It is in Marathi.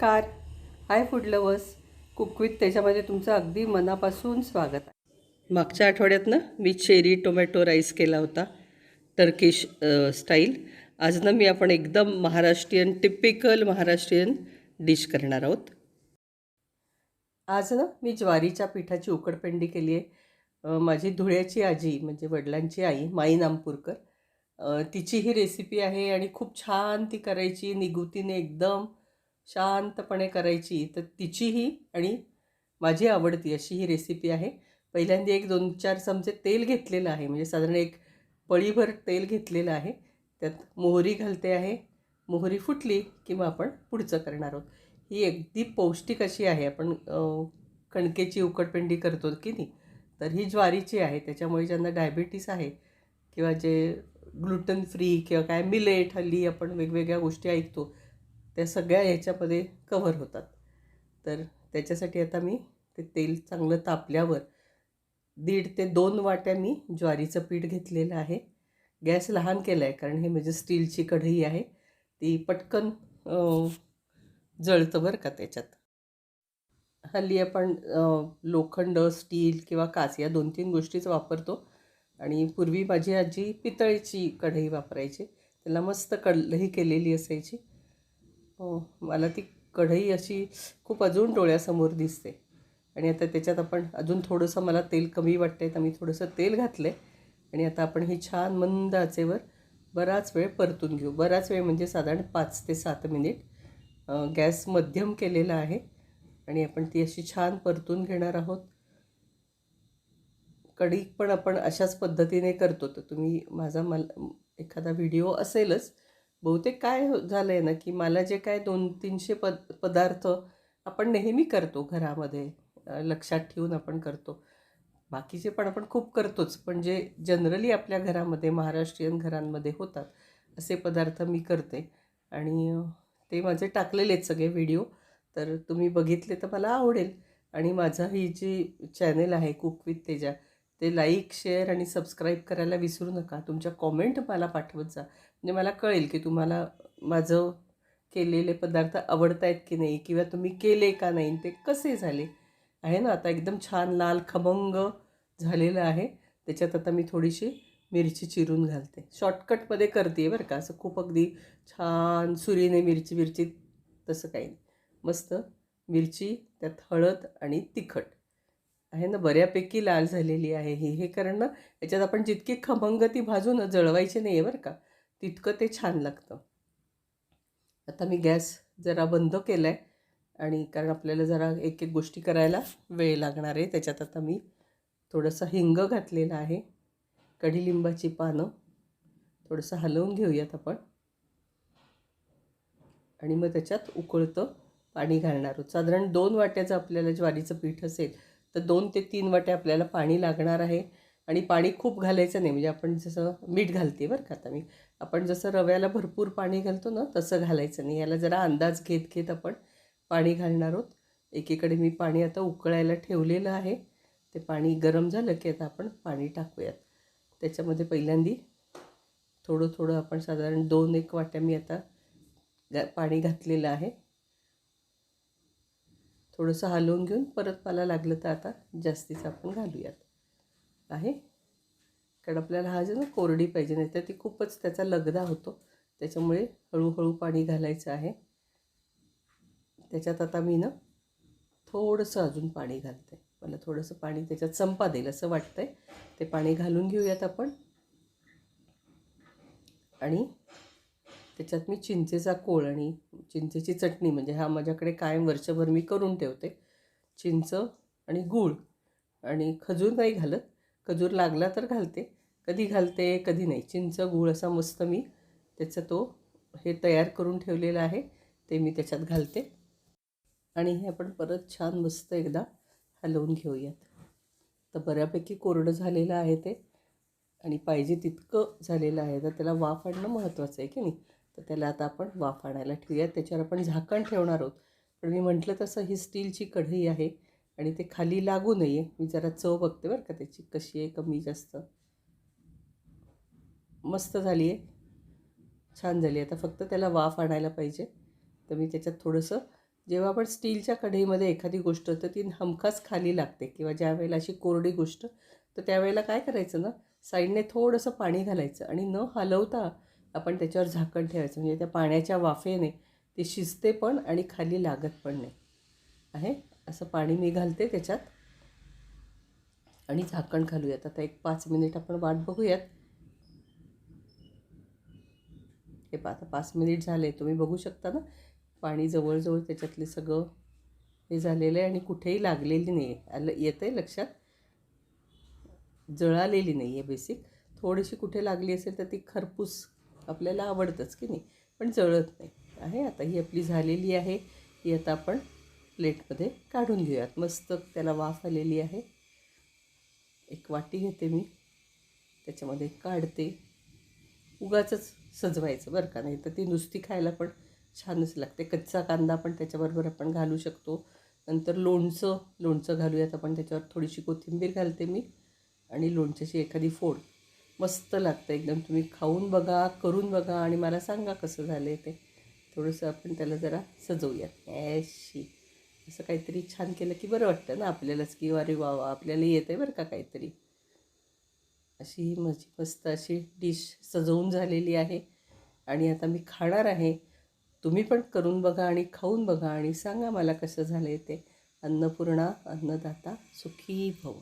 नमस्कार. Hi food lovers. Cook with त्याच्यामध्ये तुमचं अगदी मनापासून स्वागत आहे. मागच्या आठवड्यात ना मी चेरी टोमॅटो राईस केला होता टर्किश स्टाईल. आज ना मी आपण एकदम महाराष्ट्रीयन टिपिकल महाराष्ट्रीयन डिश करणार आहोत. आज ना मी ज्वारीच्या पिठाची उकडपेंडी केली आहे. माझी धुळ्याची आजी म्हणजे वडिलांची आई माई नामपूरकर तिची ही रेसिपी आहे आणि खूप छान ती करायची निगुतीने एकदम शांतपणे करायची तर तिचीही आणि माझी आवडती अशी ही रेसिपी आहे. पहिल्यांदा एक दोन चार चमचे तेल घेतलेलं आहे. म्हणजे साधारण एक पळीभर तेल घेतलेलं आहे. त्यात मोहरी घालते आहे. मोहरी फुटली की मग आपण पुढचं करणार आहोत. ही अगदी पौष्टिक अशी आहे. आपण कणकेची उकटपेंडी करतो की नाही तर ही ज्वारीची आहे. त्याच्यामुळे ज्यांना डायबिटीस आहे किंवा जे ग्लुटन फ्री किंवा काय मिलेट हल्ली आपण वेगवेगळ्या गोष्टी ऐकतो त्या सगळ्या ह्याच्यामध्ये कव्हर होतात. तर त्याच्यासाठी आता मी ते तेल चांगलं तापल्यावर दीड ते दोन वाट्या मी ज्वारीचं पीठ घेतलेलं आहे. गॅस लहान केला आहे कारण हे म्हणजे स्टीलची कढई आहे. ती पटकन जळतं बरं का त्याच्यात. हल्ली आपण लोखंड स्टील किंवा काच या दोन तीन गोष्टीच वापरतो. आणि पूर्वी माझी आजी पितळेची कढई वापरायची. त्याला मस्त कढलही केलेली असायची. हो मला ती कढई अशी खूप अजून डोळ्यासमोर दिसते. आणि आता त्याच्यात आपण अजून थोडंसं मला तेल कमी वाटतंय तर मी थोडंसं तेल घातलं आहे आणि आता आपण ही छान मंद आचेवर बराच वेळ परतून घेऊ. बराच वेळ म्हणजे साधारण पाच ते सात मिनिट गॅस मध्यम केलेला आहे. आणि आपण ती अशी छान परतून घेणार आहोत. कढी पण आपण अशाच पद्धतीने करतो. तर तुम्ही माझा मला एखादा व्हिडिओ असेलच बहुतेक काय हो- झालं आहे ना की मला जे काय दोन तीनशे पद पदार्थ आपण नेहमी करतो घरामध्ये लक्षात ठेवून आपण करतो. बाकीचे पण आपण खूप करतोच पण जे जनरली आपल्या घरामध्ये महाराष्ट्रीयन घरांमध्ये होतात असे पदार्थ मी करते. आणि ते माझे टाकलेले आहेत सगळे व्हिडिओ तर तुम्ही बघितले तर मला आवडेल. आणि माझा ही जी चॅनेल आहे कुक विथ तेजा ते लाईक शेअर आणि सबस्क्राईब करायला विसरू नका. तुमच्या कॉमेंट मला पाठवत जा. म्हणजे मला कळेल की तुम्हाला माझं केलेले पदार्थ आवडत आहेत की नाही किंवा तुम्ही केले का नाही ते कसे झाले? आहे ना आता एकदम छान लाल खमंग झालेलं आहे. त्याच्यात आता मी थोडीशी मिरची चिरून घालते. शॉर्टकटमध्ये करते बरं का असं खूप अगदी छान सुरीने मिरची मिरची तसं काही नाही. मस्त मिरची त्यात हळद आणि तिखट. आहे ना बऱ्यापैकी लाल झालेली आहे ही. हे कारण ना याच्यात आपण जितकी खमंग ती भाजून जळवायची नाही आहे बरं का. तितकं ते छान लागतं. आता मी गॅस जरा बंद केला आहे आणि कारण आपल्याला जरा एक एक गोष्टी करायला वेळ लागणार आहे. त्याच्यात आता मी थोडंसं हिंग घातलेलं आहे. कढीलिंबाची पानं थोडंसं हलवून घेऊयात आपण. आणि मग त्याच्यात उकळतं पाणी घालणार आहोत. साधारण दोन वाट्याचं आपल्याला ज्वारीचं पीठ असेल तर दोन ते तीन वाट्या आपल्याला पाणी लागणार आहे. आणि पाणी खूप घालायचं नाही. म्हणजे आपण जसं मीठ घालते बरं का आता मी. आपण जसं रव्याला भरपूर पाणी घालतो ना तसं घालायचं नाही. याला जरा अंदाज घेत घेत आपण पाणी घालणार आहोत. एकीकडे मी पाणी आता उकळायला ठेवलेलं आहे. ते पाणी गरम झालं की आता आपण पाणी टाकूयात. त्याच्यामध्ये पहिल्यांदी थोडं थोडं आपण साधारण दोन एक वाट्या मी आता गा पाणी घातलेलं आहे. थोडंसं हलवून घेऊन परत मला लागलं तर आता जास्तीचं आपण घालूयात. आहे. कारण आपल्याला हा जे ना कोरडी पाहिजे नाही तर ती खूपच त्याचा लगदा होतो. त्याच्यामुळे हळूहळू पाणी घालायचं आहे. त्याच्यात आता मी ना थोडंसं अजून पाणी घालते. मला थोडंसं पाणी त्याच्यात संपा देईल असं वाटतं आहे ते पाणी घालून घेऊयात आपण. आणि त्याच्यात मी चिंचेचा कोळ आणि चिंचेची चटणी म्हणजे हा माझ्याकडे कायम वर्षभर मी करून ठेवते. चिंच आणि गूळ आणि खजूर नाही घालत. खजूर लागला तर घालते. कधी घालते कधी नाही. चिंच गूळ असा मस्त मी त्याचा तो हे तयार करून ठेवलेला आहे. ते मी त्याच्यात घालते. आणि हे आपण परत छान मस्त एकदा हलवून घेऊयात. तर बऱ्यापैकी कोरडं झालेलं आहे ते आणि पाहिजे तितकं झालेलं आहे. तर त्याला वाफ आणणं महत्त्वाचं आहे की नाही? तर त्याला आता आपण वाफ आणायला ठेवूयात. त्याच्यावर आपण झाकण ठेवणार आहोत. पण मी म्हटलं तसं ही स्टीलची कढई आहे. आणि ते खाली लागू नये. मी जरा चव बघते बरं का त्याची कशी आहे कमी जास्त. मस्त झाली आहे. छान झाली आता फक्त त्याला वाफ आणायला पाहिजे. तर मी त्याच्यात थोडंसं जेव्हा आपण स्टीलच्या कढईमध्ये एखादी गोष्ट तर ती हमखास खाली लागते. किंवा ज्या वेळेला अशी कोरडी गोष्ट तर त्यावेळेला काय करायचं ना साईडने थोडंसं पाणी घालायचं आणि न हलवता आपण त्याच्यावर झाकण ठेवायचं. म्हणजे त्या पाण्याच्या वाफेने ते शिजते पण आणि खाली लागत पण नाही. आहे? असं पाणी मी घालते त्याच्यात. आणि झाकण घालूयात. आता एक पाच मिनिट आपण वाट बघूयात. हे पा आता पाच मिनिट झाले. तुम्ही बघू शकता ना? पाणी जवळजवळ त्याच्यातले सगळं हे झालेलं आहे आणि कुठेही लागलेली नाही आहे. आलं येतं आहे लक्षात? जळालेली नाही आहे बेसिक. थोडीशी कुठे लागली असेल तर ती खरपूस आपल्याला आवडतंच की नाही? पण जळत नाही. आहे आता ही आपली झालेली आहे. ही आता आपण प्लेटमध्ये काढून घेऊयात. मस्त त्याला वाफ आलेली आहे. एक वाटी घेते मी. त्याच्यामध्ये काढते. उगाचंच सजवायचं बरं का? नाही तर ती नुसती खायला पण छानच लागते. कच्चा कांदा पण त्याच्याबरोबर आपण घालू शकतो. नंतर लोणचं लोणचं घालूयात आपण. त्याच्यावर थोडीशी कोथिंबीर घालते मी आणि लोणच्याची एखादी फोड. मस्त लागतं एकदम. तुम्ही खाऊन बघा करून बघा आणि मला सांगा कसं झालं आहे ते. थोडंसं आपण त्याला जरा सजवूयात. ॲशी असं काहीतरी छान केलं की बरं वाटतं ना आपल्यालाच की अरे वा वा आपल्याला येतं आहे बरं का काहीतरी. अशी ही माझी मस्त अशी डिश सजवून झालेली आहे. आणि आता मी खाणार आहे. तुम्ही पण करून बघा आणि खाऊन बघा आणि सांगा मला कसं झालं आहे ते. अन्नपूर्णा अन्नदाता सुखी भव.